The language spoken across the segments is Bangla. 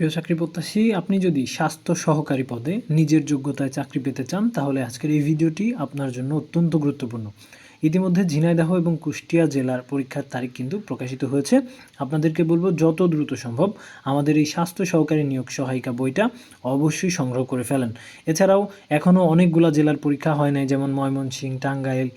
প্রিয় চাকরি প্রত্যাশী, আপনি যদি স্বাস্থ্য সহকারী পদে নিজের যোগ্যতায় চাকরি পেতে চান, তাহলে আজকের এই ভিডিওটি আপনার জন্য অত্যন্ত গুরুত্বপূর্ণ। ইতিমধ্যে ঝিনাইদহ এবং কুষ্টিয়া জেলার পরীক্ষার তারিখ কিন্তু প্রকাশিত হয়েছে। আপনাদেরকে বলব, যত দ্রুত সম্ভব আমাদের এই স্বাস্থ্য সহকারী নিয়োগ সহায়িকা বইটা অবশ্যই সংগ্রহ করে ফেলেন। এছাড়াও এখনও অনেকগুলা জেলার পরীক্ষা হয় নাই, যেমন ময়মনসিংহ, টাঙ্গাইল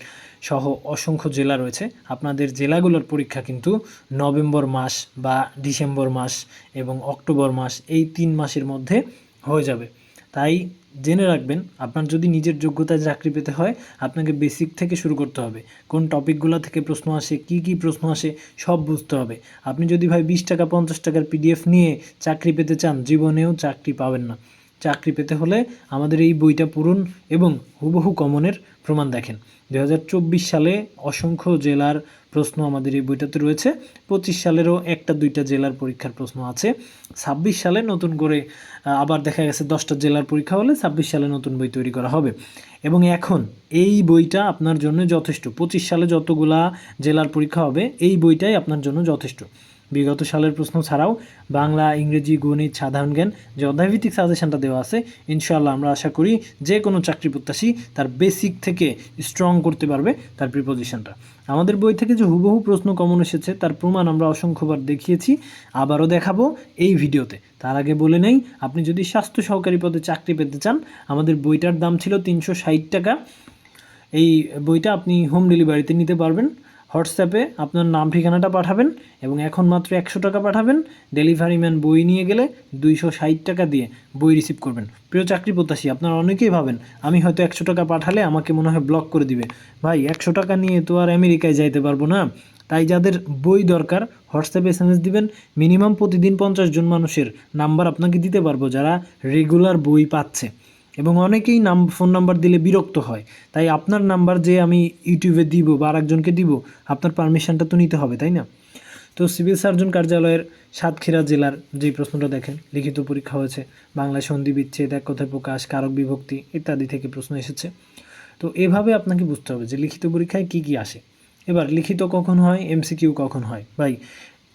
সহ অসংখ্য জেলা রয়েছে। আপনাদের জেলাগুলোর পরীক্ষা কিন্তু নভেম্বর মাস বা ডিসেম্বর মাস এবং অক্টোবর মাস এই তিন মাসের মধ্যে হয়ে যাবে। তাই জেনে রাখবেন, আপনার যদি নিজের যোগ্যতায় চাকরি পেতে হয়, আপনাকে বেসিক থেকে শুরু করতে হবে। কোন টপিকগুলো থেকে প্রশ্ন আসে, কি কি প্রশ্ন আসে, সব বুঝতে হবে। আপনি যদি ভাই বিশ টাকা, পঞ্চাশ টাকার পিডিএফ নিয়ে চাকরি পেতে চান, জীবনেও চাকরি পাবেন না। চাকরি পেতে হলে আমাদের এই বইটা পূরণ এবং হুবহু কমনের প্রমাণ দেখেন। দু হাজার চব্বিশ সালে অসংখ্য জেলার প্রশ্ন আমাদের এই বইটাতে রয়েছে। পঁচিশ সালেরও একটা দুইটা জেলার পরীক্ষার প্রশ্ন আছে। ছাব্বিশ সালে নতুন করে আবার দেখা গেছে দশটা জেলার পরীক্ষা হলে ছাব্বিশ সালে নতুন বই তৈরি করা হবে। এবং এখন এই বইটা আপনার জন্য যথেষ্ট। পঁচিশ সালে যতগুলা জেলার পরীক্ষা হবে, এই বইটাই আপনার জন্য যথেষ্ট। বিগত সালের প্রশ্ন ছাড়াও বাংলা, ইংরেজি, গণিত, সাধারণ জ্ঞান যে অধ্যায়ভিত্তিক সাজেশনটা দেওয়া আছে, ইনশাআল্লাহ আমরা আশা করি যে কোনো চাকরি প্রত্যাশী তার বেসিক থেকে স্ট্রং করতে পারবে তার প্রিপোজিশনটা আমাদের বই থেকে যে হুবহু প্রশ্ন কমন এসেছে, তার প্রমাণ আমরা অসংখ্যবার দেখিয়েছি, আবারও দেখাবো এই ভিডিওতে। তার আগে বলে নেই, আপনি যদি স্বাস্থ্য সহকারী পদে চাকরি পেতে চান, আমাদের বইটার দাম ছিল তিনশো ষাট টাকা। এই বইটা আপনি হোম ডেলিভারিতে নিতে পারবেন। হোয়াটসঅ্যাপে আপনার নাম, ঠিকানাটা পাঠাবেন এবং এখন মাত্র একশো টাকা পাঠাবেন। ডেলিভারি ম্যান বই নিয়ে গেলে দুইশো ষাট টাকা দিয়ে বই রিসিভ করবেন। প্রিয় চাকরি প্রত্যাশী, আপনারা অনেকেই ভাবেন, আমি হয়তো একশো টাকা পাঠালে আমাকে মনে হয় ব্লক করে দিবে। ভাই, একশো টাকা নিয়ে তো আর আমেরিকায় যাইতে পারব না। তাই যাদের বই দরকার, হোয়াটসঅ্যাপে এস এম এস দিবেন। মিনিমাম প্রতিদিন পঞ্চাশ জন মানুষের নাম্বার আপনাকে দিতে পারব যারা রেগুলার বই পাচ্ছে। এবং অনেকেই নাম ফোন নাম্বার দিলে বিরক্ত হয়। তাই আপনার নাম্বার যে আমি ইউটিউবে দিব বা আরেকজনকে দিব, আপনার পারমিশনটা তো নিতে হবে, তাই না? তো সিভিল সার্জন কার্যালয়ের সাতক্ষীরা জেলার যে প্রশ্নটা দেখেন, লিখিত পরীক্ষা হয়েছে, বাংলায় সন্ধি বিচ্ছেদ, এক কথায় প্রকাশ, কারক বিভক্তি ইত্যাদি থেকে প্রশ্ন এসেছে। তো এভাবে আপনাকে বুঝতে হবে যে লিখিত পরীক্ষায় কি কি আসে। এবার, লিখিত কখন হয় এমসিকিউ কখন হয়? ভাই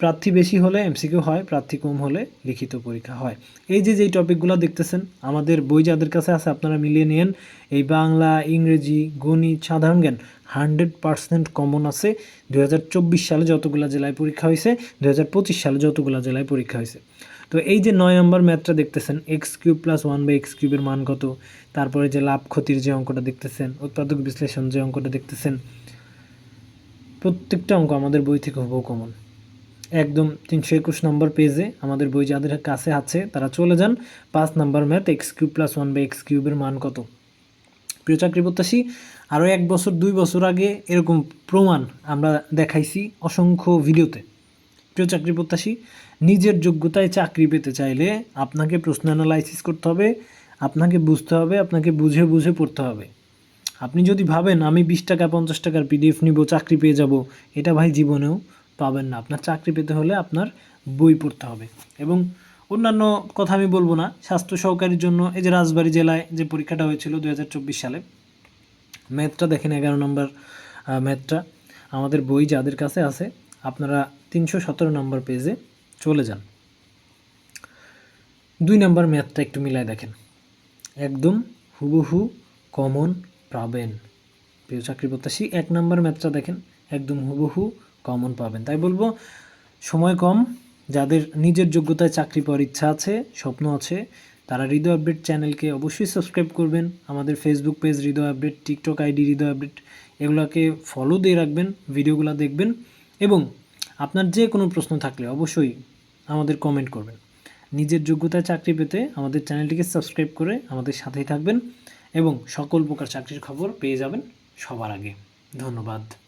প্রার্থী বেশি হলে এমসিকিউ হয়, প্রার্থী কম হলে লিখিত পরীক্ষা হয়। এই যে যেই টপিকগুলো দেখতেছেন, আমাদের বই যাদের কাছে আছে, আপনারা মিলিয়ে নিন এই বাংলা, ইংরেজি, গণিত, সাধারণ জ্ঞান, হান্ড্রেড পার্সেন্ট কমন আছে। দু হাজার চব্বিশ সালে যতগুলো জেলায় পরীক্ষা হয়েছে দু হাজার পঁচিশ সালে যতগুলো জেলায় পরীক্ষা হয়েছে। তো এই যে নয় নম্বর ম্যাথটা দেখতেছেন, x cube plus one by x কিউবের মান কত? তারপরে যে লাভ ক্ষতির যে অঙ্কটা দেখতেছেন, উৎপাদক বিশ্লেষণ যে অঙ্কটা দেখতেছেন, প্রত্যেকটা অঙ্ক আমাদের বই থেকে হুবহু কমন। একদম তিনশো একুশ নম্বর পেজে আমাদের বই যাদের কাছে আছে, তারা চলে যান। পাঁচ number math x cube plus one by x কিউবের মান কত? প্রিয় চাকরি প্রত্যাশী, আরও এক বছর, দুই বছর আগে এরকম প্রমাণ আমরা দেখাইছি অসংখ্য ভিডিওতে প্রিয় চাকরি প্রত্যাশী, নিজের যোগ্যতায় চাকরি পেতে চাইলে আপনাকে প্রশ্ন অ্যানালাইসিস করতে হবে, আপনাকে বুঝতে হবে, আপনাকে বুঝে বুঝে পড়তে হবে। আপনি যদি ভাবেন, আমি বিশ টাকা, পঞ্চাশ টাকার পিডিএফ নিব, চাকরি পেয়ে যাব, এটা ভাই জীবনেও পাবেন না। আপনার চাকরি পেতে হলে আপনার বই পড়তে হবে। এবং অন্যান্য কথা আমি বলব না, স্বাস্থ্য সহকারীর জন্য এই যে রাজবাড়ী জেলায় যে পরীক্ষাটা হয়েছিল দু হাজার চব্বিশ সালে, ম্যাথটা দেখেন এগারো নম্বর ম্যাথটা। আমাদের বই যাদের কাছে আছে, আপনারা তিনশো সতেরো নম্বর পেজে চলে যান। দুই নম্বর ম্যাথটা একটু মিলায় দেখেন। একদম হুবহু কমন পাবেন। প্রিয় চাকরি প্রত্যাশী, এক নম্বর ম্যাথটা দেখেন, একদম হুবহু কমন পাবেন। তাই বলব, সময় কম, যাদের নিজের যোগ্যতায় চাকরি পাওয়ার ইচ্ছা আছে, স্বপ্ন আছে, তারা হৃদয় আপডেট চ্যানেলকে অবশ্যই সাবস্ক্রাইব করবেন। আমাদের Facebook page Hridoy update TikTok ID Hridoy update, এগুলোকে ফলো দিয়ে রাখবেন, ভিডিওগুলো দেখবেন এবং আপনার যে কোনো প্রশ্ন থাকলে অবশ্যই আমাদের কমেন্ট করবেন। নিজের যোগ্যতায় চাকরি পেতে আমাদের চ্যানেলটিকে সাবস্ক্রাইব করে আমাদের সাথেই থাকবেন এবং সকল প্রকার চাকরির খবর পেয়ে যাবেন সবার আগে। ধন্যবাদ।